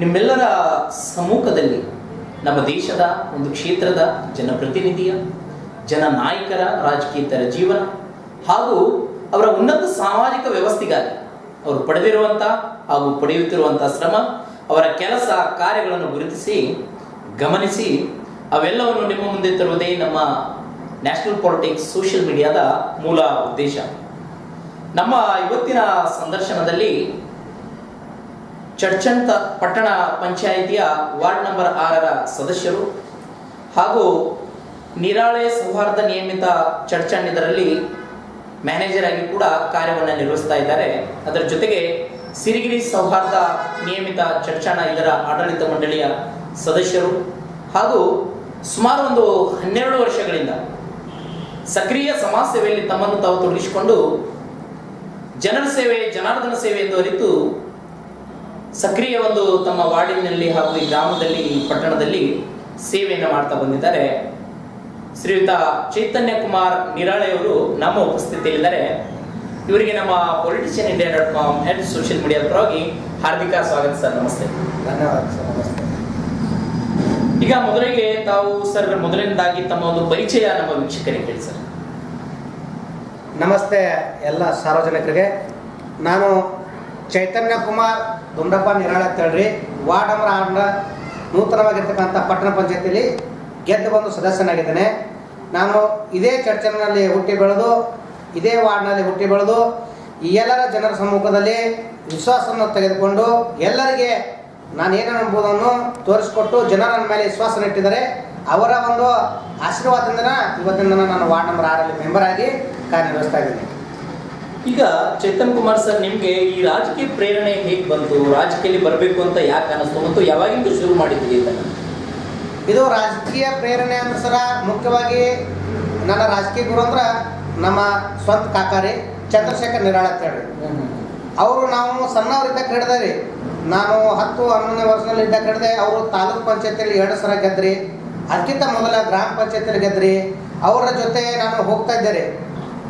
ನಿಮ್ಮೆಲ್ಲರ ಸಮ್ಮುಖದಲ್ಲಿ ನಮ್ಮ ದೇಶದ ಒಂದು ಕ್ಷೇತ್ರದ ಜನಪ್ರತಿನಿಧಿಯ, ಜನನಾಯಕರ ರಾಜಕೀಯತರ ಜೀವನ ಹಾಗೂ ಅವರ ಉನ್ನತ ಸಾಮಾಜಿಕ ವ್ಯವಸ್ಥೆಗಾಗಿ ಅವರು ಪಡೆದಿರುವಂಥ ಹಾಗೂ ಪಡೆಯುತ್ತಿರುವಂಥ ಶ್ರಮ, ಅವರ ಕೆಲಸ ಕಾರ್ಯಗಳನ್ನು ಗುರುತಿಸಿ, ಗಮನಿಸಿ ಅವೆಲ್ಲವನ್ನು ನಿಮ್ಮ ಮುಂದೆ ತರುವುದೇ ನಮ್ಮ ನ್ಯಾಷನಲ್ ಪಾಲಿಟಿಕ್ಸ್ ಸೋಷಿಯಲ್ ಮೀಡಿಯಾದ ಮೂಲ ಉದ್ದೇಶ. ನಮ್ಮ ಇವತ್ತಿನ ಸಂದರ್ಶನದಲ್ಲಿ ಚಡ್ಚಂತ ಪಟ್ಟಣ ಪಂಚಾಯಿತಿಯ ವಾರ್ಡ್ ನಂಬರ್ ಆರರ ಸದಸ್ಯರು ಹಾಗೂ ನಿರಾಳೆ ಸೌಹಾರ್ದ ನಿಯಮಿತ ಚಡ್ಚಣ್ ಇದರಲ್ಲಿ ಮ್ಯಾನೇಜರ್ ಆಗಿ ಕೂಡ ಕಾರ್ಯವನ್ನು ನಿರ್ವಹಿಸ್ತಾ ಇದ್ದಾರೆ. ಅದರ ಜೊತೆಗೆ ಸಿರಿಗಿರಿ ಸೌಹಾರ್ದ ನಿಯಮಿತ ಚರ್ಚಣ ಇದರ ಆಡಳಿತ ಮಂಡಳಿಯ ಸದಸ್ಯರು ಹಾಗೂ ಸುಮಾರು ಒಂದು ಹನ್ನೆರಡು ವರ್ಷಗಳಿಂದ ಸಕ್ರಿಯ ಸಮಾಜ ಸೇವೆಯಲ್ಲಿ ತಮ್ಮನ್ನು ತಾವು ತೊಡಗಿಸಿಕೊಂಡು ಜನರ ಸೇವೆ, ಜನಾರ್ದನ ಸೇವೆ ಎಂದು ಅರಿತು ಸಕ್ರಿಯ ಒಂದು ತಮ್ಮ ವಾರ್ಡಿನಲ್ಲಿ ಹಾಗೂ ಈ ಗ್ರಾಮದಲ್ಲಿ ಈ ಪಟ್ಟಣದಲ್ಲಿ ಸೇವೆಯನ್ನು ಮಾಡ್ತಾ ಬಂದಿದ್ದಾರೆ. ಶ್ರೀಯುತ ಚೈತನ್ಯ ಕುಮಾರ್ ನಿರಾಳೆಯವರು ನಮ್ಮ ಉಪಸ್ಥಿತಿಯಲ್ಲಿದ್ದಾರೆ. ಇವರಿಗೆ ನಮ್ಮ politician India dot com head social media ಪರವಾಗಿ ಹಾರ್ದಿಕ ಸ್ವಾಗತ ಸರ್ ನಮಸ್ತೆ. ಧನ್ಯವಾದ ಸರ್ ನಮಸ್ತೆ. ಈಗ ಮೊದಲಿಗೆ ತಾವು ಸರ್ ಮೊದಲನೇದಾಗಿ ತಮ್ಮ ಒಂದು ಪರಿಚಯ ನಮ್ಮ ವೀಕ್ಷಕರಿಗೆ ಹೇಳಿ ಸರ್. ನಮಸ್ತೆ ಎಲ್ಲ ಸಾರ್ವಜನಿಕರಿಗೆ. ನಾನು ಚೈತನ್ಯ ಕುಮಾರ್ ದುಂಡಪ್ಪ ನಿರಾಳ ಅಂತ ಹೇಳ್ರಿ. ವಾರ್ಡ್ ನಂಬರ್ ಆರ್ನ ನೂತನವಾಗಿರ್ತಕ್ಕಂಥ ಪಟ್ಟಣ ಪಂಚಾಯತಿಯಲ್ಲಿ ಗೆದ್ದು ಬಂದು ಸದಸ್ಯನಾಗಿದ್ದೇನೆ. ನಾನು ಇದೇ ಚರ್ಚೆನಲ್ಲಿ ಹುಟ್ಟಿ ಬೆಳೆದು, ಇದೇ ವಾರ್ಡ್ನಲ್ಲಿ ಹುಟ್ಟಿ ಬೆಳೆದು, ಈ ಎಲ್ಲರ ಜನರ ಸಮ್ಮುಖದಲ್ಲಿ ವಿಶ್ವಾಸವನ್ನು ತೆಗೆದುಕೊಂಡು ಎಲ್ಲರಿಗೆ ನಾನು ಏನೆಂಬುದನ್ನು ತೋರಿಸಿಕೊಟ್ಟು ಜನರ ಮೇಲೆ ವಿಶ್ವಾಸ ಇಟ್ಟಿದ್ದಾರೆ. ಅವರ ಒಂದು ಆಶೀರ್ವಾದದಿಂದ ಇವತ್ತಿನ ನಾನು ವಾರ್ಡ್ ನಂಬರ್ ಆರಲ್ಲಿ ಮೆಂಬರ್ ಆಗಿ ಕಾರ್ಯನಿರ್ವಹಿಸ್ತಾ ಇದ್ದೀನಿ. ಈಗ ಚೇತನ್ ಕುಮಾರ್ ಸರ್ ನಿಮ್ಗೆ ಈ ರಾಜಕೀಯ ಪ್ರೇರಣೆ ಹೇಗೆ ಬಂತು? ರಾಜಕೀಯದಲ್ಲಿ ಬರಬೇಕು ಅಂತ ಯಾಕೆ ಅನಿಸ್ತು ಮತ್ತು ಯಾವಾಗಿಂದ ಶುರು ಇದನ್ನ ಇದು ರಾಜಕೀಯ ಪ್ರೇರಣೆ ಅಂದ್ರೆ ಸರ ಮುಖ್ಯವಾಗಿ ನನ್ನ ರಾಜಕೀಯ ಗುರು ಅಂದ್ರೆ ನಮ್ಮ ಸ್ವಂತ ಕಾಕಾರಿ ಚಂದ್ರಶೇಖರ್ ನಿರಾಳ ಅಂತ ಹೇಳ್ರಿ ಅವರು ನಾವು ಸಣ್ಣವರಿದ್ದಾಗ ಹಿಡ್ದೆ ರೀ. ನಾನು ಹತ್ತು ಹನ್ನೊಂದನೇ ವರ್ಷದಲ್ಲಿ ಇದ್ದಾಗ ಹಿಡ್ದೆ ಅವರು ತಾಲೂಕ್ ಪಂಚಾಯತಿಯಲ್ಲಿ ಎರಡು ಸಲ ಗೆದ್ರಿ. ಅದಕ್ಕಿಂತ ಮೊದಲ ಗ್ರಾಮ ಪಂಚಾಯತಿಯಲ್ಲಿ ಗೆದ್ರಿ. ಅವರ ಜೊತೆ ನಾನು ಹೋಗ್ತಾ ಇದ್ದೆ ರೀ.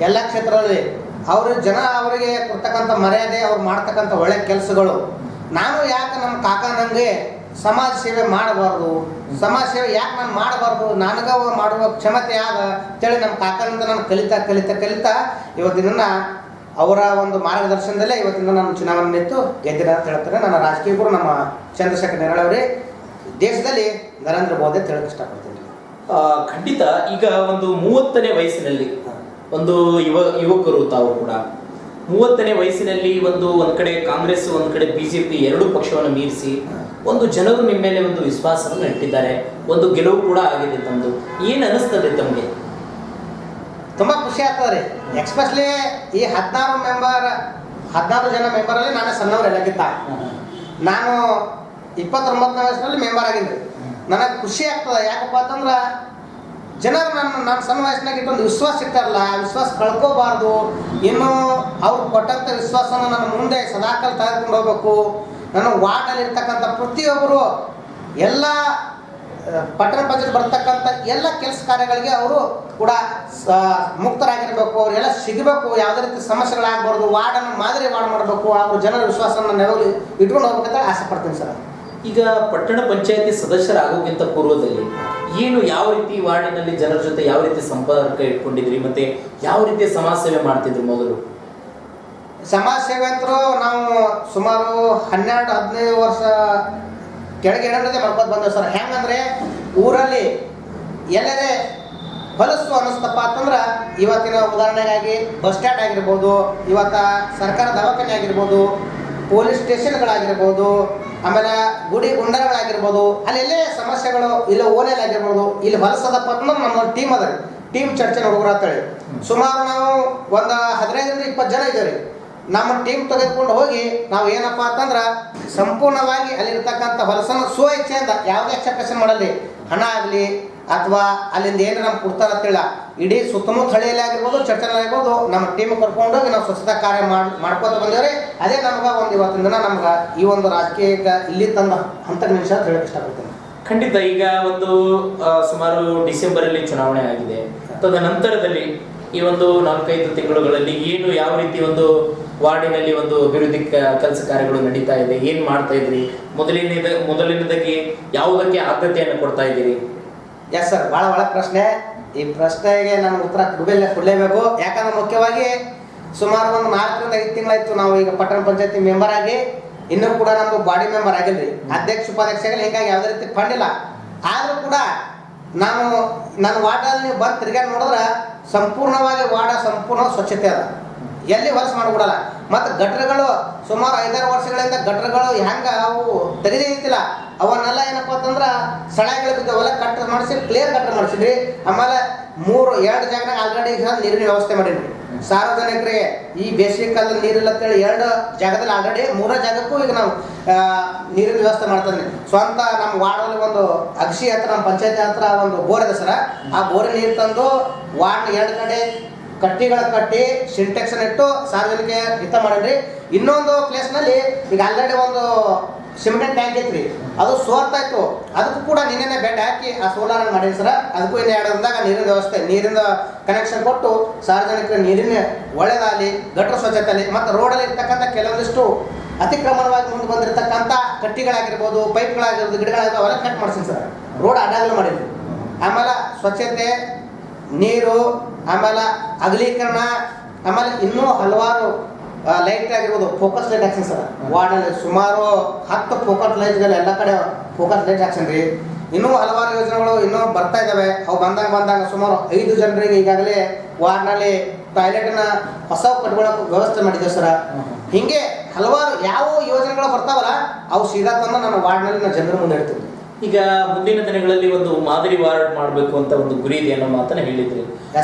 ಎಲ್ಲ ಕ್ಷೇತ್ರದಲ್ಲಿ. ಅವ್ರ ಜನ ಅವರಿಗೆ ಕೊಡ್ತಕ್ಕಂಥ ಮರ್ಯಾದೆ ಅವ್ರು ಮಾಡ್ತಕ್ಕಂಥ ಒಳ್ಳೆ ಕೆಲಸಗಳು. ನಾನು ಯಾಕೆ ನಮ್ಮ ಕಾಕ ನನಗೆ ಸಮಾಜ ಸೇವೆ ಮಾಡಬಾರ್ದು ಸಮಾಜ ಸೇವೆ ಯಾಕೆ ನಾನು ಮಾಡಬಾರ್ದು ನನಗ ಮಾಡುವ ಕ್ಷಮತೆ ಆದ ಅಂತೇಳಿ ನಮ್ಮ ಕಾಕನಿಂದ ನಾನು ಕಲಿತಾ ಕಲಿತಾ ಕಲಿತಾ ಇವತ್ತಿನ ಅವರ ಒಂದು ಮಾರ್ಗದರ್ಶನದಲ್ಲೇ ಇವತ್ತಿನ ನಾನು ಚುನಾವಣೆ ನಿಂತು ಗೆದ್ದಿರ ಅಂತ ಹೇಳ್ತಾರೆ. ನನ್ನ ರಾಜಕೀಯ ಗುರು ನಮ್ಮ ಚಂದ್ರಶೇಖರ್ ನೆರಳ್ ಅವರೇ. ದೇಶದಲ್ಲಿ ನರೇಂದ್ರ ಮೋದಿ ಅಂತ ಹೇಳಕ್ಕೆ ಇಷ್ಟಪಡ್ತೀನಿ. ಖಂಡಿತ ಈಗ ಒಂದು ಮೂವತ್ತನೇ ವಯಸ್ಸಿನಲ್ಲಿ ಒಂದು ಯುವ ಯುವಕರು ತಾವು ಕೂಡ. ಮೂವತ್ತನೇ ವಯಸ್ಸಿನಲ್ಲಿ ಒಂದು ಒಂದ್ ಕಡೆ ಕಾಂಗ್ರೆಸ್, ಒಂದ್ ಕಡೆ ಬಿಜೆಪಿ ಎರಡೂ ಪಕ್ಷವನ್ನು ಮೀರಿಸಿ ಒಂದು ಜನರು ನಿಮ್ಮ ಮೇಲೆ ಒಂದು ವಿಶ್ವಾಸವನ್ನು ಇಟ್ಟಿದ್ದಾರೆ. ಒಂದು ಗೆಲುವು ಕೂಡ ಆಗಿದೆ ತಮ್ಮದು ಏನ್ ಅನಿಸ್ತದೆ ತಮಗೆ? ತುಂಬ ಖುಷಿ ಆಗ್ತದೆ ರೀ. ಎಕ್ಸ್ಪೆಷಲಿ ಈ ಹದಿನಾರು ಮೆಂಬರ್ ಹದಿನಾರು ಜನ ಮೆಂಬರಲ್ಲಿ ನಾನು ಸಣ್ಣವ್ರ ಎಲ್ಲಕ್ಕಿಂತ. ನಾನು ಇಪ್ಪತ್ತೊಂಬತ್ತನೇ ವಯಸ್ಸಿನಲ್ಲಿ ಮೆಂಬರ್ ಆಗಿದ್ದೆ ನನಗೆ ಖುಷಿ ಆಗ್ತದೆ. ಯಾಕಪ್ಪ ಅಂತಂದ್ರೆ ಜನರು ನನ್ನ ನನ್ನ ಸಣ್ಣ ವಯಸ್ಸಿನಾಗ ಇಟ್ಟೊಂದು ವಿಶ್ವಾಸ ಇತ್ತಲ್ಲ ವಿಶ್ವಾಸ ಕಳ್ಕೋಬಾರ್ದು. ಇನ್ನೂ ಅವ್ರು ಕೊಟ್ಟಂಥ ವಿಶ್ವಾಸನ ನನ್ನ ಮುಂದೆ ಸದಾಕಾಲ ತೆಗೆದುಕೊಂಡು ಹೋಗ್ಬೇಕು. ನನ್ನ ವಾರ್ಡಲ್ಲಿ ಇರ್ತಕ್ಕಂಥ ಪ್ರತಿಯೊಬ್ಬರು ಎಲ್ಲ ಪಟ್ಟಣ ಪಂಚಾಯತ್ ಬರ್ತಕ್ಕಂಥ ಎಲ್ಲ ಕೆಲಸ ಕಾರ್ಯಗಳಿಗೆ ಅವರು ಕೂಡ ಮುಕ್ತರಾಗಿರ್ಬೇಕು. ಅವರೆಲ್ಲ ಸಿಗಬೇಕು. ಯಾವುದೇ ರೀತಿ ಸಮಸ್ಯೆಗಳಾಗಬಾರ್ದು. ವಾರ್ಡನ್ನು ಮಾದರಿ ವಾರ್ಡ್ ಮಾಡಬೇಕು. ಅವರು ಜನರ ವಿಶ್ವಾಸನ ನೆರವು ಇಟ್ಕೊಂಡು ಹೋಗ್ಬೇಕಂತ ಆಸೆ ಪಡ್ತೀನಿ ಸರ್. ಈಗ ಪಟ್ಟಣ ಪಂಚಾಯತಿ ಸದಸ್ಯರಾಗೋಕ್ಕಿಂತ ಪೂರ್ವದಲ್ಲಿ ಏನು ಯಾವ ರೀತಿ ವಾರ್ಡಿನಲ್ಲಿ ಜನರ ಜೊತೆ ಯಾವ ರೀತಿ ಸಂಪರ್ಕ ಇಟ್ಕೊಂಡಿದ್ರಿ ಮತ್ತೆ ಯಾವ ರೀತಿ ಸಮಾಜ ಸೇವೆ ಮಾಡ್ತಿದ್ರು ಮೊದಲು? ಸಮಾಜ ಸೇವೆ ಅಂತರೂ ನಾವು ಸುಮಾರು ಹನ್ನೆರಡು, ಹದಿನೈದು ವರ್ಷ ಕೆಳಗೆ ಇಡೋದೇ ಮಾಡ್ಕೊಂಡು ಬಂದೇವೆ ಸರ್. ಹೆಂಗಂದ್ರೆ ಊರಲ್ಲಿ ಎಲ್ಲರೇ ಹೊಲಸು ಅನ್ನಿಸ್ತಪ್ಪ ಅಂತಂದ್ರೆ ಇವತ್ತಿನ ಉದಾಹರಣೆಗಾಗಿ ಬಸ್ ಸ್ಟ್ಯಾಂಡ್ ಆಗಿರ್ಬೋದು, ಇವತ್ತ ಸರ್ಕಾರ ದವಾಖಾನೆ ಆಗಿರ್ಬೋದು, ಪೊಲೀಸ್ ಸ್ಟೇಷನ್ಗಳಾಗಿರ್ಬೋದು ಆಮೇಲೆ ಗುಡಿ ಗುಂಡಗಳಾಗಿರ್ಬೋದು ಅಲ್ಲೆಲ್ಲೇ ಸಮಸ್ಯೆಗಳು ಇಲ್ಲ ಓನೆಲ್ ಆಗಿರ್ಬೋದು ಇಲ್ಲಿ ಹೊಲಸದಪ್ಪ ಅಂತಂದ್ರೆ ನಮ್ಮ ಟೀಮ್ ಅದ ಟೀಮ್ ಚರ್ಚೆ ಹುಡುಗರು ಅಂತೇಳಿ. ಸುಮಾರು ನಾವು ಒಂದು ಹದಿನೈದರಿಂದ ಇಪ್ಪತ್ತು ಜನ ಇದ್ದೇವೆ ನಮ್ಮ ಟೀಮ್ ತೆಗೆದುಕೊಂಡು ಹೋಗಿ ನಾವು ಏನಪ್ಪ ಅಂತಂದ್ರೆ ಸಂಪೂರ್ಣವಾಗಿ ಅಲ್ಲಿರ್ತಕ್ಕಂಥ ಹೊಲಸನ್ನು ಸ್ವ ಇಚ್ಛೆಯಿಂದ ಯಾವುದೇ ಎಕ್ಸೆಪ್ಟೇಷನ್ ಮಾಡಲಿ. ಹಣ ಆಗಲಿ ಅಥವಾ ಅಲ್ಲಿಂದ ಏನು ನಮ್ಗೆ ಕೊಡ್ತಾರ ಅಂತೇಳ ಇಡೀ ಸುತ್ತಮುತ್ತ ಹಳ್ಳಿಯಲ್ಲಿ ಆಗಿರ್ಬೋದು ಚರ್ಚೆಯಲ್ಲಿ ಆಗಿರ್ಬೋದು, ನಮ್ಮ ಟೀಮ್ ಕರ್ಕೊಂಡೋಗಿ ನಾವು ಸ್ವಚ್ಛತಾ ಕಾರ್ಯ ಮಾಡಿ ಮಾಡ್ಕೋತ ಬಂದೇವ್ರಿ. ಅದೇ ನಮ್ಗೆ ಒಂದು ಇವತ್ತಿನ ದಿನ ನಮ್ಗೆ ಈ ಒಂದು ರಾಜಕೀಯ ಇಲ್ಲಿ ತಂದ ಹಂತ ನಿಮಿಷ ಅಂತ ಹೇಳಕ್ ಇಷ್ಟಪಡ್ತೀನಿ. ಖಂಡಿತ, ಈಗ ಒಂದು ಸುಮಾರು ಡಿಸೆಂಬರಲ್ಲಿ ಚುನಾವಣೆ ಆಗಿದೆ. ತದನಂತರದಲ್ಲಿ ಈ ಒಂದು ನಾಲ್ಕೈದು ತಿಂಗಳುಗಳಲ್ಲಿ ಏನು ಯಾವ ರೀತಿ ಒಂದು ವಾರ್ಡಿನಲ್ಲಿ ಒಂದು ಅಭಿವೃದ್ಧಿ ಕೆಲಸ ಕಾರ್ಯಗಳು ನಡೀತಾ ಇದೆ, ಏನು ಮಾಡ್ತಾ ಇದ್ರಿ? ಮೊದಲಿನ ಮೊದಲಿನದಾಗಿ ಯಾವುದಕ್ಕೆ ಆದ್ಯತೆಯನ್ನು ಕೊಡ್ತಾ ಇದ್ದೀರಿ? ಎಸ್ ಸರ್ ಭಾಳ ಒಳ ಪ್ರಶ್ನೆ. ಈ ಪ್ರಶ್ನೆಗೆ ನಮ್ಗೆ ಉತ್ತರ ಕೊಡಲೇ ಕೊಡಲೇಬೇಕು. ಯಾಕಂದ್ರೆ ಮುಖ್ಯವಾಗಿ ಸುಮಾರು ಒಂದು ನಾಲ್ಕರಿಂದ ಐದು ತಿಂಗಳಾಯ್ತು ನಾವು ಈಗ ಪಟ್ಟಣ ಪಂಚಾಯತಿ ಮೆಂಬರ್ ಆಗಿ ಇನ್ನೂ ಕೂಡ ನಮ್ದು ಬಾಡಿ ಮೆಂಬರ್ ಆಗಿಲ್ರಿ. ಅಧ್ಯಕ್ಷ ಉಪಾಧ್ಯಕ್ಷ ಆಗಲಿ ಹೀಗಾಗಿ ಯಾವುದೇ ರೀತಿ ಫಂಡ್ ಇಲ್ಲ. ಆದರೂ ಕೂಡ ನಾನು ನನ್ನ ವಾರ್ಡಲ್ಲಿ ನೀವು ಬಂದು ತಿರ್ಗಾಡಿ ನೋಡಿದ್ರೆ ಸಂಪೂರ್ಣವಾಗಿ ವಾರ್ಡ ಸಂಪೂರ್ಣ ಸ್ವಚ್ಛತೆ ಅದ. ಎಲ್ಲಿ ಹೊಲಸು ಮಾಡಿಬಿಡಲ್ಲ. ಮತ್ತು ಗಟ್ರಗಳು ಸುಮಾರು ಐದಾರು ವರ್ಷಗಳಿಂದ ಗಟ್ರಗಳು ಹೆಂಗೆ ಅವು ತೆಗೆದಿತ್ತಿಲ್ಲ ಅವನ್ನೆಲ್ಲ ಏನಪ್ಪ ಅಂತಂದ್ರೆ ಸಳೆಗಳು ಅವೆಲ್ಲ ಕಟ್ ಮಾಡಿಸಿ ಕ್ಲಿಯರ್ ಕಟ್ ಮಾಡಿಸಿದ್ರಿ. ಆಮೇಲೆ ಮೂರು, ಎರಡು ಜಾಗನಾಗ ಆಲ್ರೆಡಿ ನೀರಿನ ವ್ಯವಸ್ಥೆ ಮಾಡಿದ್ರಿ. ಸಾರ್ವಜನಿಕರಿಗೆ ಈ ಬೇಸಿಗೆ ಕಾಲದಲ್ಲಿ ನೀರಿಲ್ಲ ಅಂತೇಳಿ ಎರಡು ಜಾಗದಲ್ಲಿ ಆಲ್ರೆಡಿ ಮೂರ ಜಾಗಕ್ಕೂ ಈಗ ನಾವು ನೀರಿನ ವ್ಯವಸ್ಥೆ ಮಾಡ್ತಾ ಸ್ವಂತ ನಮ್ಮ ವಾರ್ಡಲ್ಲಿ ಒಂದು ಅಗಸಿ ಹತ್ರ, ನಮ್ಮ ಪಂಚಾಯತಿ ಹತ್ರ ಒಂದು ಬೋರ್ ಇದೆ ಸರ. ಆ ಬೋರ್ ನೀರು ತಂದು ವಾರ್ಡ್ ಎರಡು ಕಡೆ ಕಟ್ಟಿಗಳ ಕಟ್ಟಿ ಸಿಂಟೆಕ್ಸ್ ಇಟ್ಟು ಸಾರ್ವಜನಿಕ ಹಿತ ಮಾಡಿದ್ರಿ. ಇನ್ನೊಂದು ಪ್ಲೇಸ್ನಲ್ಲಿ ಈಗ ಆಲ್ರೆಡಿ ಒಂದು ಸಿಮೆಂಟ್ ಟ್ಯಾಂಕ್ ಐತ್ರಿ. ಅದು ಸೋರ್ತಾಯ್ತು. ಅದಕ್ಕೂ ಕೂಡ ನಿನ್ನೆ ಬೆಡ್ ಹಾಕಿ ಆ ಸೋಲಾರ್ ಮಾಡೀನಿ ಸರ್. ಅದಕ್ಕೂ ಇನ್ನು ಎರಡು ದಿನದಾಗ ನೀರಿನ ವ್ಯವಸ್ಥೆ, ನೀರಿನ ಕನೆಕ್ಷನ್ ಕೊಟ್ಟು ಸಾರ್ವಜನಿಕರ ನೀರಿನ ಒಳ್ಳೆದಾಗಲಿ, ಗಟ್ರ ಸ್ವಚ್ಛತೆ ಆಗಲಿ, ಮತ್ತು ರೋಡಲ್ಲಿ ಇರ್ತಕ್ಕಂಥ ಕೆಲವೊಂದಿಷ್ಟು ಅತಿಕ್ರಮಣವಾಗಿ ಮುಂದೆ ಬಂದಿರತಕ್ಕಂಥ ಕಟ್ಟಿಗಳಾಗಿರ್ಬೋದು ಪೈಪ್ಗಳಾಗಿರ್ಬೋದು ಗಿಡಗಳಾಗಿರ್ಬೋದು, ಅವೆಲ್ಲ ಕಟ್ ಮಾಡ್ತೀನಿ ಸರ್. ರೋಡ್ ಅಡಾಗಲು ಮಾಡಿದ್ವಿ ಆಮೇಲೆ ಸ್ವಚ್ಛತೆ, ನೀರು, ಆಮೇಲೆ ಅಗಲೀಕರಣ, ಆಮೇಲೆ ಇನ್ನೂ ಹಲವಾರು ಲೈಟ್ ಆಗಿರ್ಬೋದು ಫೋಕಸ್ ಲೈಟ್ ಹಾಕ್ಸನ್ ಸರ್. ವಾರ್ಡಲ್ಲಿ ಸುಮಾರು ಹತ್ತು ಫೋಕಸ್ ಲೈಟ್ಗಳು ಎಲ್ಲ ಕಡೆ ಫೋಕಸ್ ಲೈಟ್ ಹಾಕ್ಸನ್ ರೀ. ಇನ್ನೂ ಹಲವಾರು ಯೋಜನೆಗಳು ಇನ್ನೂ ಬರ್ತಾ ಇದ್ದಾವೆ ಅವು ಬಂದಾಗ ಬಂದಾಗ ಸುಮಾರು ಐದು ಜನರಿಗೆ ಈಗಾಗಲೇ ವಾರ್ಡ್ನಲ್ಲಿ ಟಾಯ್ಲೆಟ್ನ ಹೊಸ ಕಟ್ಕೊಳ್ಳೋಕೆ ವ್ಯವಸ್ಥೆ ಮಾಡಿದ್ದೇವೆ ಸರ್. ಹೀಗೆ ಹಲವಾರು ಯಾವ ಯೋಜನೆಗಳು ಬರ್ತಾವಲ್ಲ ಅವು ಸೀದಾ ತಂದು ನನ್ನ ವಾರ್ಡ್ನಲ್ಲಿ ನಾನು ಜನರ ಮುಂದೆ ಇಡ್ತೀನಿ. ಈಗ ಮುಂದಿನ ದಿನಗಳಲ್ಲಿ ಒಂದು ಮಾದರಿ ವಾರ್ಡ್ ಮಾಡಬೇಕು ಅಂತ ಒಂದು ಗುರಿ ಇದೆ ಅನ್ನೋ ಮಾತನ್ನ ಹೇಳಿದ್ರಿ.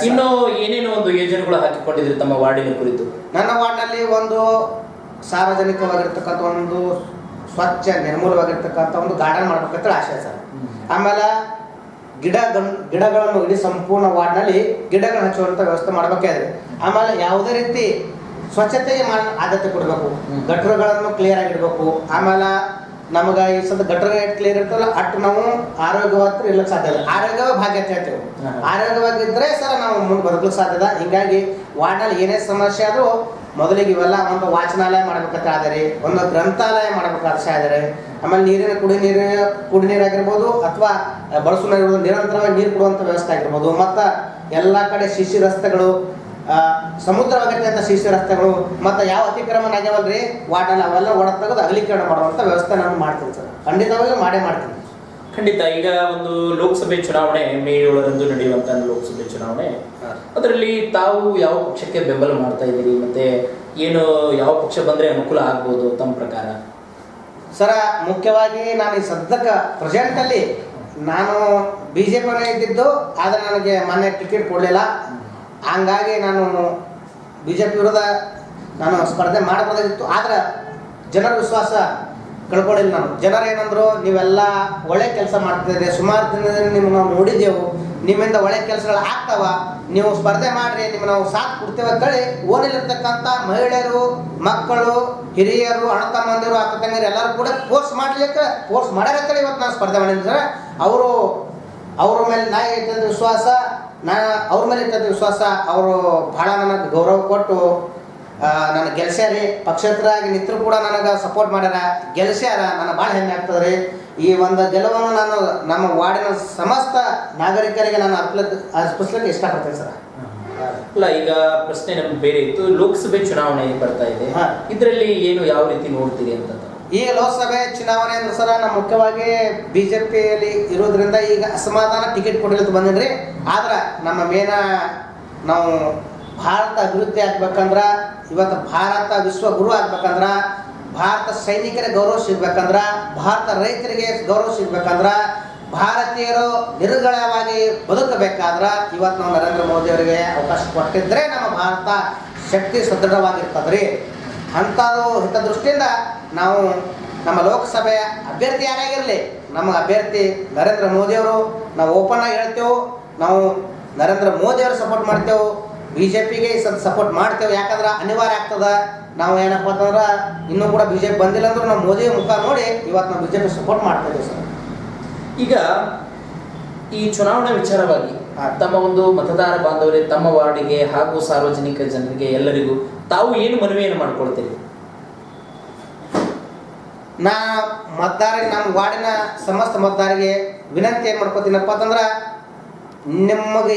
ಇನ್ನು ಏನೇನೋ ಒಂದು ಯೋಜನೆಗಳು ಹಾಕಿಕೊಂಡಿದ್ರಿ ತಮ್ಮ ವಾರ್ಡಿನ ಕುರಿತು? ನನ್ನ ವಾರ್ಡ್ನಲ್ಲಿ ಒಂದು ಸಾರ್ವಜನಿಕವಾಗಿರ್ತಕ್ಕಂಥ ಒಂದು ಸ್ವಚ್ಛ ನಿರ್ಮೂಲವಾಗಿರ್ತಕ್ಕಂಥ ಒಂದು ಗಾರ್ಡನ್ ಮಾಡ್ಬೇಕಂತ ಆಶಯ ಸರ್ ಆಮೇಲೆ ಗಿಡ ಗಿಡಗಳನ್ನು ಇಡೀ ಸಂಪೂರ್ಣ ವಾರ್ಡ್ನಲ್ಲಿ ಗಿಡಗಳನ್ನು ಹಚ್ಚುವಂಥ ವ್ಯವಸ್ಥೆ ಮಾಡಬೇಕಾದ್ರೆ ಆಮೇಲೆ ಯಾವುದೇ ರೀತಿ ಸ್ವಚ್ಛತೆಗೆ ಆದ್ಯತೆ ಕೊಡಬೇಕು. ಗಟ್ಟರುಗಳನ್ನು ಗಟ್ರಗಳನ್ನು ಕ್ಲಿಯರ್ ಆಗಿಡಬೇಕು. ಆಮೇಲೆ ನಮಗೆ ಈ ಸದ ಗಟ್ರ ಕ್ಲಿಯರ್ ಇರ್ತಲ್ಲ ಅಟ್ ನಾವು ಆರೋಗ್ಯವಾದ ಇರ್ಲಿಕ್ಕೆ ಸಾಧ್ಯ ಇಲ್ಲ. ಆರೋಗ್ಯವೇ ಭಾಗ್ಯ ಅಂತ ಹೇಳ್ತೇವೆ. ಆರೋಗ್ಯವಾಗಿದ್ರೆ ಆರೋಗ್ಯವಾಗಿದ್ದರೆ ಸರ್ ನಾವು ಮುಂದೆ ಬದುಕಲಿಕ್ಕೆ ಸಾಧ್ಯದ ಹಿಂಗಾಗಿ ವಾರ್ಡ್ನಲ್ಲಿ ಏನೇ ಸಮಸ್ಯೆ ಆದರೂ ಮೊದಲಿಗೆ ಇವೆಲ್ಲ ಒಂದು ವಾಚನಾಲಯ ಮಾಡ್ಬೇಕಂತ ಆದರೆ ಒಂದು ಗ್ರಂಥಾಲಯ ಮಾಡ್ಬೇಕಾದ ಆದರೆ ಆಮೇಲೆ ನೀರಿನ ಕುಡಿ ನೀರು ಕುಡಿ ನೀರಾಗಿರ್ಬೋದು ಅಥವಾ ಬಳಸೋ ನೀರು ನಿರಂತರವಾಗಿ ನೀರು ಕೊಡುವಂಥ ವ್ಯವಸ್ಥೆ ಆಗಿರ್ಬೋದು ಮತ್ತು ಎಲ್ಲ ಕಡೆ ಶಿಶಿ ರಸ್ತೆಗಳು ಆ, ಅಂತ ಶಿಶು ರಸ್ತೆಗಳು ಮತ್ತು ಯಾವ ಅತಿಕ್ರಮಣ ಆಗ್ಯಾವಲ್ರಿ? ವಾಟಲ್ ಅವೆಲ್ಲ ಒಡ ತೆಗೆದು ಅಗಲೀಕರಣ ಮಾಡುವಂಥ ವ್ಯವಸ್ಥೆ ನಾನು ಮಾಡ್ತೀನಿ ಸರ್. ಖಂಡಿತವಾಗಿ ಮಾಡೇ ಮಾಡ್ತೀನಿ. ಖಂಡಿತ ಈಗ ಒಂದು ಲೋಕಸಭೆ ಚುನಾವಣೆ ಮೇ ಏಳರಂದು ನಡೆಯುವಂತ ಲೋಕಸಭೆ ಚುನಾವಣೆ. ಅದರಲ್ಲಿ ತಾವು ಯಾವ ಪಕ್ಷಕ್ಕೆ ಬೆಂಬಲ ಮಾಡ್ತಾ ಇದ್ದೀರಿ? ಮತ್ತೆ ಏನು ಯಾವ ಪಕ್ಷ ಬಂದ್ರೆ ಅನುಕೂಲ ಆಗ್ಬೋದು ತಮ್ಮ ಪ್ರಕಾರ? ಸರ ಮುಖ್ಯವಾಗಿ ನಾನು ಈ ಸದ್ಯಕ್ಕೆ ಪ್ರೆಸೆಂಟಲ್ಲಿ ನಾನು ಬಿ ಜೆ ಪಿನೇ ಇದ್ದಿದ್ದು ಆದರೆ ನನಗೆ ಮೊನ್ನೆ ಟಿಕೆಟ್ ಕೊಡಲಿಲ್ಲ. ಹಂಗಾಗಿ ನಾನು ಬಿ ಜೆ ಪಿ ವಿರುದ್ಧ ನಾನು ಸ್ಪರ್ಧೆ ಮಾಡಬಹುದಾಗಿತ್ತು ಆದರೆ ಜನರ ವಿಶ್ವಾಸ ಕಳ್ಕೊಳ್ಳಿಲ್ಲ ನಾನು. ಜನರು ಏನಂದ್ರು, ನೀವೆಲ್ಲ ಒಳ್ಳೆ ಕೆಲಸ ಮಾಡ್ತಿದ್ದೀರಿ ಸುಮಾರು ದಿನದಿಂದ ನಿಮ್ಗೆ ನಾವು ನೋಡಿದ್ದೆವು. ನಿಮ್ಮಿಂದ ಒಳ್ಳೆ ಕೆಲಸಗಳು ಆಗ್ತಾವ. ನೀವು ಸ್ಪರ್ಧೆ ಮಾಡ್ರಿ. ನಿಮ್ಮ ನಾವು ಸಾಥ್ ಕೊಡ್ತೇವೆ ಅಂತೇಳಿ ಓನಲ್ಲಿರ್ತಕ್ಕಂಥ ಮಹಿಳೆಯರು, ಮಕ್ಕಳು, ಹಿರಿಯರು, ಅಣ್ಣ ತಮ್ಮಂದಿರು, ಅಕ್ಕ ತಂಗಿರು ಎಲ್ಲರೂ ಕೂಡ ಫೋರ್ಸ್ ಮಾಡ್ಲಿಕ್ಕೆ ಫೋರ್ಸ್ ಮಾಡ್ಯಾರಂತೇಳಿ ಇವತ್ತು ನಾನು ಸ್ಪರ್ಧೆ ಮಾಡಿದ್ರೆ ಅವರು, ಅವ್ರ ಮೇಲೆ ನಾಯಿ ಇಟ್ಟಂಥ ವಿಶ್ವಾಸ ನಾ ಅವ್ರ ಮೇಲೆ ಇಟ್ಟಂಥ ವಿಶ್ವಾಸ ಅವರು ಭಾಳ ನನಗೆ ಗೌರವ ಕೊಟ್ಟು ನಾನು ನನ್ನ ಗೆಲ್ಸ್ಯಾರಿ. ಪಕ್ಷೇತರಾಗಿ ನಿಂತರು ಕೂಡ ನನಗೆ ಸಪೋರ್ಟ್ ಮಾಡ್ಯಾರ. ಗೆಲ್ಸ್ಯಾರ ನನಗೆ ಭಾಳ ಹೆಮ್ಮೆ ಆಗ್ತದೆ ರೀ ಈ ಒಂದು ಗೆಲುವನ್ನು ನಾನು ನಮ್ಮ ವಾರ್ಡಿನ ಸಮಸ್ತ ನಾಗರಿಕರಿಗೆ ನಾನು ಅರ್ಪಿಸ್ ಅರ್ಪಿಸ್ಲಿಕ್ಕೆ ಇಷ್ಟಪಡ್ತೇನೆ ಸರ್. ಅಲ್ಲ ಈಗ ಪ್ರಶ್ನೆ ನಮ್ಗೆ ಬೇರೆ ಇತ್ತು. ಲೋಕಸಭೆ ಚುನಾವಣೆ ಬರ್ತಾ ಇದೆ. ಇದರಲ್ಲಿ ಏನು ಯಾವ ರೀತಿ ನೋಡ್ತೀರಿ ಅಂತ ಈ ಲೋಕಸಭೆ ಚುನಾವಣೆ ಅಂದ್ರೆ ಸರ, ನಮ್ಮ ಮುಖ್ಯವಾಗಿ ಬಿ ಜೆ ಪಿಯಲ್ಲಿ ಇರೋದ್ರಿಂದ ಈಗ ಅಸಮಾಧಾನ ಟಿಕೆಟ್ ಕೊಡಲಿಕ್ಕೆ ಬಂದಿದ್ರಿ. ಆದ್ರೆ ನಮ್ಮ ಮೇನ ನಾವು ಭಾರತ ಅಭಿವೃದ್ಧಿ ಆಗ್ಬೇಕಂದ್ರ, ಇವತ್ತು ಭಾರತ ವಿಶ್ವ ಗುರು ಆಗ್ಬೇಕಂದ್ರ, ಭಾರತ ಸೈನಿಕರ ಗೌರವ ಸಿಗ್ಬೇಕಂದ್ರ, ಭಾರತ ರೈತರಿಗೆ ಗೌರವ ಸಿಗ್ಬೇಕಂದ್ರ, ಭಾರತೀಯರು ನಿರ್ಗಳವಾಗಿ ಬದುಕಬೇಕಾದ್ರ ಇವತ್ತು ನಾವು ನರೇಂದ್ರ ಮೋದಿ ಅವರಿಗೆ ಅವಕಾಶ ಕೊಟ್ಟಿದ್ರೆ ನಮ್ಮ ಭಾರತ ಶಕ್ತಿ ಸದೃಢವಾಗಿರ್ತದ್ರಿ. ಅಂಥದ್ದು ಹಿತದೃಷ್ಟಿಯಿಂದ ನಾವು ನಮ್ಮ ಲೋಕಸಭೆಯ ಅಭ್ಯರ್ಥಿ ಯಾರಾಗಿರಲಿ ನಮ್ಮ ಅಭ್ಯರ್ಥಿ ನರೇಂದ್ರ ಮೋದಿಯವರು ನಾವು ಓಪನ್ ಆಗಿ ಹೇಳ್ತೇವೆ ನಾವು ನರೇಂದ್ರ ಮೋದಿಯವರು ಸಪೋರ್ಟ್ ಮಾಡ್ತೇವೆ ಬಿ ಜೆ ಪಿಗೆ ಸಪೋರ್ಟ್ ಮಾಡ್ತೇವೆ ಯಾಕಂದ್ರೆ ಅನಿವಾರ್ಯ ಆಗ್ತದೆ ನಾವು ಏನಪ್ಪ ಅಂತಂದ್ರೆ ಇನ್ನೂ ಕೂಡ ಬಿ ಜೆ ಪಿ ಬಂದಿಲ್ಲ ಅಂದ್ರೆ ನಾವು ಮೋದಿ ಮುಖ ನೋಡಿ ಇವತ್ತು ನಾವು ಬಿ ಜೆ ಪಿ ಸಪೋರ್ಟ್ ಮಾಡ್ತೇವೆ ಸರ್ ಈಗ ಈ ಚುನಾವಣಾ ವಿಚಾರವಾಗಿ. ತಮ್ಮ ಒಂದು ಮತದಾರ ಬಾಂಧವರೇ ತಮ್ಮ ವಾರ್ಡಿಗೆ ಹಾಗೂ ಸಾರ್ವಜನಿಕ ಜನರಿಗೆ ಎಲ್ಲರಿಗೂ ತಾವು ಏನು ಮನವಿಯನ್ನು ಮಾಡ್ಕೊಳ್ತೀರಿ? ನಾ ಮತದಾರರಿಗೆ ನಮ್ಮ ವಾರ್ಡಿನ ಸಮಸ್ತ ಮತದಾರರಿಗೆ ವಿನಂತಿ ಏನು ಮಾಡ್ಕೋತೀನಪ್ಪ ಅಂತಂದ್ರೆ, ನಿಮಗೆ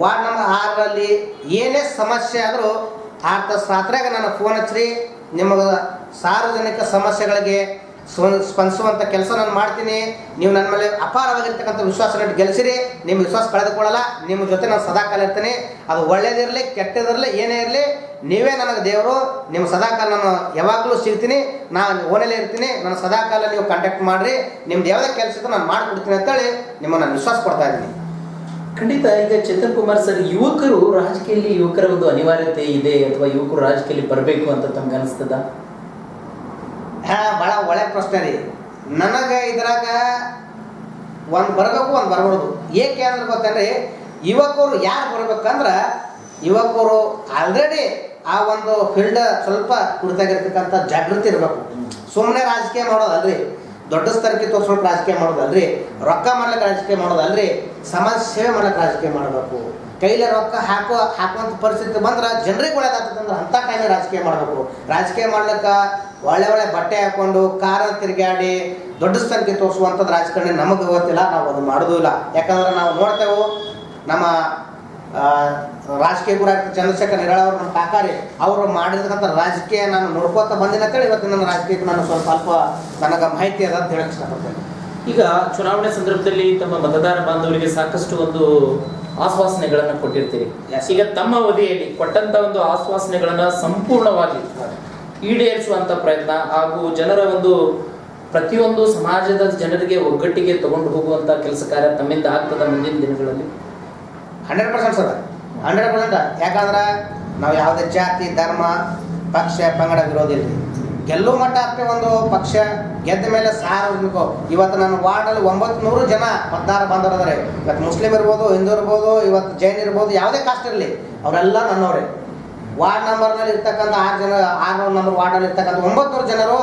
ವಾರ್ಡ್ ನಂಬರ್ ಆರಲ್ಲಿ ಏನೇ ಸಮಸ್ಯೆ ಆದರೂ ಆರ್ಥ ಸಾತ್ರಾಗ ನಾನು ಫೋನ್ ಹಚ್ಚಿರಿ. ನಿಮಗೆ ಸಾರ್ವಜನಿಕ ಸಮಸ್ಯೆಗಳಿಗೆ ಸ್ವ- ಸ್ಪಂದಿಸುವಂಥ ಕೆಲಸ ನಾನು ಮಾಡ್ತೀನಿ. ನೀವು ನನ್ನ ಮೇಲೆ ಅಪಾರವಾಗಿರ್ತಕ್ಕಂಥ ವಿಶ್ವಾಸ ಇಟ್ಟು ಗೆಲ್ಲಿಸಿರಿ ನಿಮ್ಮ ವಿಶ್ವಾಸ ಕಳೆದುಕೊಳ್ಳಲ್ಲ. ನಿಮ್ಮ ಜೊತೆ ನಾನು ಸದಾಕಾಲ ಇರ್ತೀನಿ. ಅದು ಒಳ್ಳೇದಿರಲಿ ಕೆಟ್ಟದಿರಲಿ ಏನೇ ಇರಲಿ, ನೀವೇ ನನಗೆ ದೇವರು. ನಿಮ್ಮ ಸದಾಕಾಲ ನಾನು ಯಾವಾಗಲೂ ಸಿಗ್ತೀನಿ. ನಾನು ಓನಲ್ಲೇ ಇರ್ತೀನಿ. ನಾನು ಸದಾಕಾಲ ನೀವು ಕಾಂಟ್ಯಾಕ್ಟ್ ಮಾಡಿರಿ. ನಿಮ್ದು ಯಾವುದೇ ಕೆಲಸ ನಾನು ಮಾಡಿಕೊಡ್ತೀನಿ ಅಂತೇಳಿ ನಿಮ್ಮನ್ನು ನಾನು ವಿಶ್ವಾಸ ಕೊಡ್ತಾ ಇದ್ದೀನಿ. ಖಂಡಿತ, ಈಗ ಚೇತನ್ ಕುಮಾರ್ ಸರ್, ಯುವಕರು ರಾಜಕೀಯದಲ್ಲಿ ಯುವಕರ ಒಂದು ಅನಿವಾರ್ಯತೆ ಇದೆ ಅಥವಾ ಯುವಕರು ರಾಜಕೀಯದಲ್ಲಿ ಬರಬೇಕು ಅಂತ ತಮ್ಗೆ ಅನಿಸ್ತದ? ಹಾಂ ಭಾಳ ಒಳ್ಳೆ ಪ್ರಶ್ನೆ ರೀ. ನನಗೆ ಇದ್ರಾಗ ಒಂದು ಬರಬೇಕು, ಒಂದು ಬರಬಾರ್ದು. ಏಕೆ ಅಂದ್ರೆ ಗೊತ್ತೇನ್ರಿ? ಯುವಕರು ಯಾರು ಬರಬೇಕಂದ್ರೆ ಯುವಕರು ಆಲ್ರೆಡಿ ಆ ಒಂದು ಫೀಲ್ಡ್ ಸ್ವಲ್ಪ ಕುರಿತಾಗಿರ್ತಕ್ಕಂಥ ಜಾಗೃತಿ ಇರಬೇಕು. ಸುಮ್ಮನೆ ರಾಜಕೀಯ ಮಾಡೋದಲ್ರಿ. ದೊಡ್ಡ ಸ್ತರಕ್ಕೆ ತೋರ್ಸ್ಕೊಂಡು ರಾಜಕೀಯ ಮಾಡೋದಲ್ರಿ. ರೊಕ್ಕ ಮಾಡ್ಲಿಕ್ಕೆ ರಾಜಕೀಯ ಮಾಡೋದಲ್ರಿ. ಸಮಾಜ ಸೇವೆ ಮಾಡ್ಲಿಕ್ಕೆ ರಾಜಕೀಯ ಮಾಡಬೇಕು. ಕೈಲಿ ರೊಕ್ಕ ಹಾಕೋ ಹಾಕುವಂಥ ಪರಿಸ್ಥಿತಿ ಬಂದ್ರೆ ಜನರಿಗೆ ಒಳ್ಳೇದಾಗ್ತದಂದ್ರೆ ಅಂಥ ಟೈಮಿಗೆ ರಾಜಕೀಯ ಮಾಡಬೇಕು. ರಾಜಕೀಯ ಮಾಡ್ಲಿಕ್ಕೆ ಒಳ್ಳೆ ಒಳ್ಳೆ ಬಟ್ಟೆ ಹಾಕೊಂಡು, ಕಾರ ತಿರುಗಾಡಿ ದೊಡ್ಡ ಸಂಖ್ಯೆ ತೋರಿಸುವಂಥದ್ದು ರಾಜಕಾರಣಿ ನಮಗೆ ಗೊತ್ತಿಲ್ಲ, ನಾವು ಅದು ಮಾಡೋದು ಇಲ್ಲ. ಯಾಕಂದ್ರೆ ನಾವು ನೋಡ್ತೇವೆ, ನಮ್ಮ ರಾಜಕೀಯ ಗುರು ಚಂದ್ರಶೇಖರ್ ನಿರಾಳ ಅವರು ನಮ್ಮ ಕಾಕಾರಿ, ಅವರು ಮಾಡಿರ್ತಕ್ಕಂಥ ರಾಜಕೀಯ ನಾನು ನೋಡ್ಕೋತ ಬಂದಿನ ಅಂತೇಳಿ ಇವತ್ತು ನನ್ನ ರಾಜಕೀಯಕ್ಕೆ ನಾನು ಸ್ವಲ್ಪ ಸ್ವಲ್ಪ ನನಗೆ ಮಾಹಿತಿ ಅದ ಅಂತ ಹೇಳಕ್ ಇಷ್ಟಪಡ್ತೇನೆ. ಈಗ ಚುನಾವಣೆ ಸಂದರ್ಭದಲ್ಲಿ ತಮ್ಮ ಮತದಾರ ಬಾಂಧವರಿಗೆ ಸಾಕಷ್ಟು ಒಂದು ಆಶ್ವಾಸನೆಗಳನ್ನು ಕೊಟ್ಟಿರ್ತೀರಿ. ಈಗ ತಮ್ಮ ಅವಧಿಯಲ್ಲಿ ಕೊಟ್ಟಂತ ಒಂದು ಆಶ್ವಾಸನೆಗಳನ್ನ ಸಂಪೂರ್ಣವಾಗಿ ಈಡೇರಿಸುವಂತ ಪ್ರಯತ್ನ ಹಾಗೂ ಜನರ ಒಂದು ಪ್ರತಿಯೊಂದು ಸಮಾಜದ ಜನರಿಗೆ ಒಗ್ಗಟ್ಟಿಗೆ ತಗೊಂಡು ಹೋಗುವಂತ ಕೆಲಸ ಕಾರ್ಯ ತಮ್ಮಿಂದ ಆಗ್ತದ ಮುಂದಿನ ದಿನಗಳಲ್ಲಿ? Hundred percent sir. Hundred percent ಯಾಕಂದ್ರೆ ನಾವು ಯಾವುದೇ ಜಾತಿ ಧರ್ಮ ಪಕ್ಷ ಪಂಗಡ ವಿರೋಧ ಇಲ್ಲ ಗೆಲ್ಲುವ ಮಟ್ಟ ಆಗ್ತೇವೆ ಒಂದು ಪಕ್ಷ, ಗೆದ್ದ ಮೇಲೆ ಸಾರ್ವಜನಿಕ ಇವತ್ತು ನನ್ನ ವಾರ್ಡಲ್ಲಿ ಒಂಬತ್ತು ನೂರು ಜನ ಮತದಾರ ಬಾಂಧವರಿದ್ದಾರೆ ಇವತ್ತು ಮುಸ್ಲಿಂ ಇರ್ಬೋದು, ಹಿಂದೂ ಇರ್ಬೋದು, ಇವತ್ತು ಜೈನ್ ಇರ್ಬೋದು, ಯಾವುದೇ ಕಾಸ್ಟ್ ಇರಲಿ, ಅವರೆಲ್ಲ ನನ್ನವರೇ. ವಾರ್ಡ್ ನಂಬರ್ನಲ್ಲಿ ಇರ್ತಕ್ಕಂಥ ಆರು ಜನ, ಆರು ನಂಬರ್ ವಾರ್ಡಲ್ಲಿ ಇರ್ತಕ್ಕಂಥ ಒಂಬತ್ತು ನೂರು ಜನರು,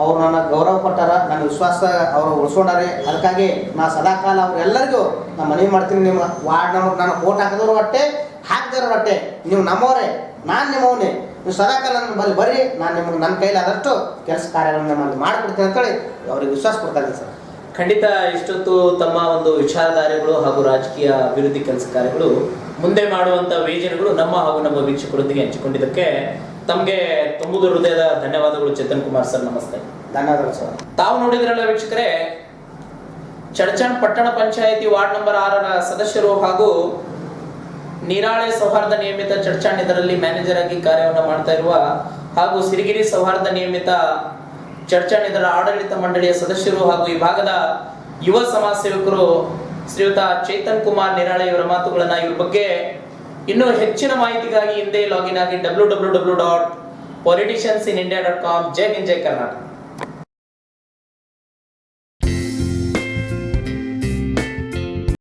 ಅವ್ರು ನನ್ನ ಗೌರವ ಕೊಟ್ಟಾರ, ನನ್ನ ವಿಶ್ವಾಸ ಅವರು ಉಳಿಸ್ಕೊಂಡಾರೆ. ಅದಕ್ಕಾಗಿ ನಾ ಸದಾಕಾಲ ಅವರೆಲ್ಲರಿಗೂ ನಾನು ಮನವಿ ಮಾಡ್ತೀನಿ, ನಿಮ್ಮ ವಾರ್ಡ್ ನಂಬರ್ ನಾನು ಓಟ್ ಹಾಕಿದವ್ರು ಹೊಟ್ಟೆ, ಹಾಕಿದವ್ರ ಒಟ್ಟೆ ನೀವು ನಮ್ಮವರೇ, ನಾನು ನಿಮ್ಮವನೇ. ನೀವು ಸದಾಕಾಲ ನನ್ನ ಬಲ್ಲಿ ಬರ್ರಿ ನಾನು ನಿಮ್ಗೆ ನನ್ನ ಕೈಲಿ ಆದಷ್ಟು ಕೆಲಸ ಕಾರ್ಯಗಳನ್ನು ನಮ್ಮಲ್ಲಿ ಮಾಡಿಕೊಡ್ತೀನಿ ಅಂತೇಳಿ ಅವ್ರಿಗೆ ವಿಶ್ವಾಸ ಕೊಡ್ತಾ ಇದ್ದೀನಿ ಸರ್. ಖಂಡಿತ ಇಷ್ಟೊತ್ತು ತಮ್ಮ ಒಂದು ವಿಚಾರಧಾರೆಗಳು ಹಾಗೂ ರಾಜಕೀಯ ಅಭಿವೃದ್ಧಿ ಕೆಲಸ ಕಾರ್ಯಗಳು ಮುಂದೆ ಮಾಡುವಂಥ ಯೋಜನೆಗಳು ನಮ್ಮ ಹಾಗೂ ನಮ್ಮ ವೀಕ್ಷಕರೊಂದಿಗೆ ಹಂಚಿಕೊಂಡಿದ್ದಕ್ಕೆ ತಮಗೆ ತುಂಬುದು ಹೃದಯದ ಧನ್ಯವಾದಗಳು ಚೇತನ್ ಕುಮಾರ್ ಸರ್ ನಮಸ್ತೆ. ಧನ್ಯವಾದಗಳು ಸರ್. ತಾವು ನೋಡಿದ್ರಲ್ಲ ವೀಕ್ಷಕರೇ ಚಡ್ಚಣ್ ಪಟ್ಟಣ ಪಂಚಾಯಿತಿ ವಾರ್ಡ್ ನಂಬರ್ ಆರರ ಸದಸ್ಯರು ಹಾಗೂ ನೀರಾಳೆ ಸೌಹಾರ್ದ ನಿಯಮಿತ ಚರ್ಚಾಣ್ ಮ್ಯಾನೇಜರ್ ಆಗಿ ಕಾರ್ಯವನ್ನು ಮಾಡ್ತಾ ಇರುವ ಹಾಗೂ ಸಿರಿಗಿರಿ ಸೌಹಾರ್ದ ನಿಯಮಿತ ಚರ್ಚಾಣ್ ಆಡಳಿತ ಮಂಡಳಿಯ ಸದಸ್ಯರು ಹಾಗೂ ಈ ಭಾಗದ ಯುವ ಸಮಾಜ ಸೇವಕರು ಶ್ರೀಯುತ ಚೇತನ್ ಕುಮಾರ್ ನಿರಾಳೆ ಇವರ ಮಾತುಗಳನ್ನ ಇವ್ರ ಬಗ್ಗೆ ಇನ್ನೂ ಹೆಚ್ಚಿನ ಮಾಹಿತಿಗಾಗಿ ಹಿಂದೆ ಲಾಗಿನ್ ಆಗಿ W W W dot politicians in India dot com ಜೈ ಹಿಂದ್, ಜೈ ಕರ್ನಾಟಕ.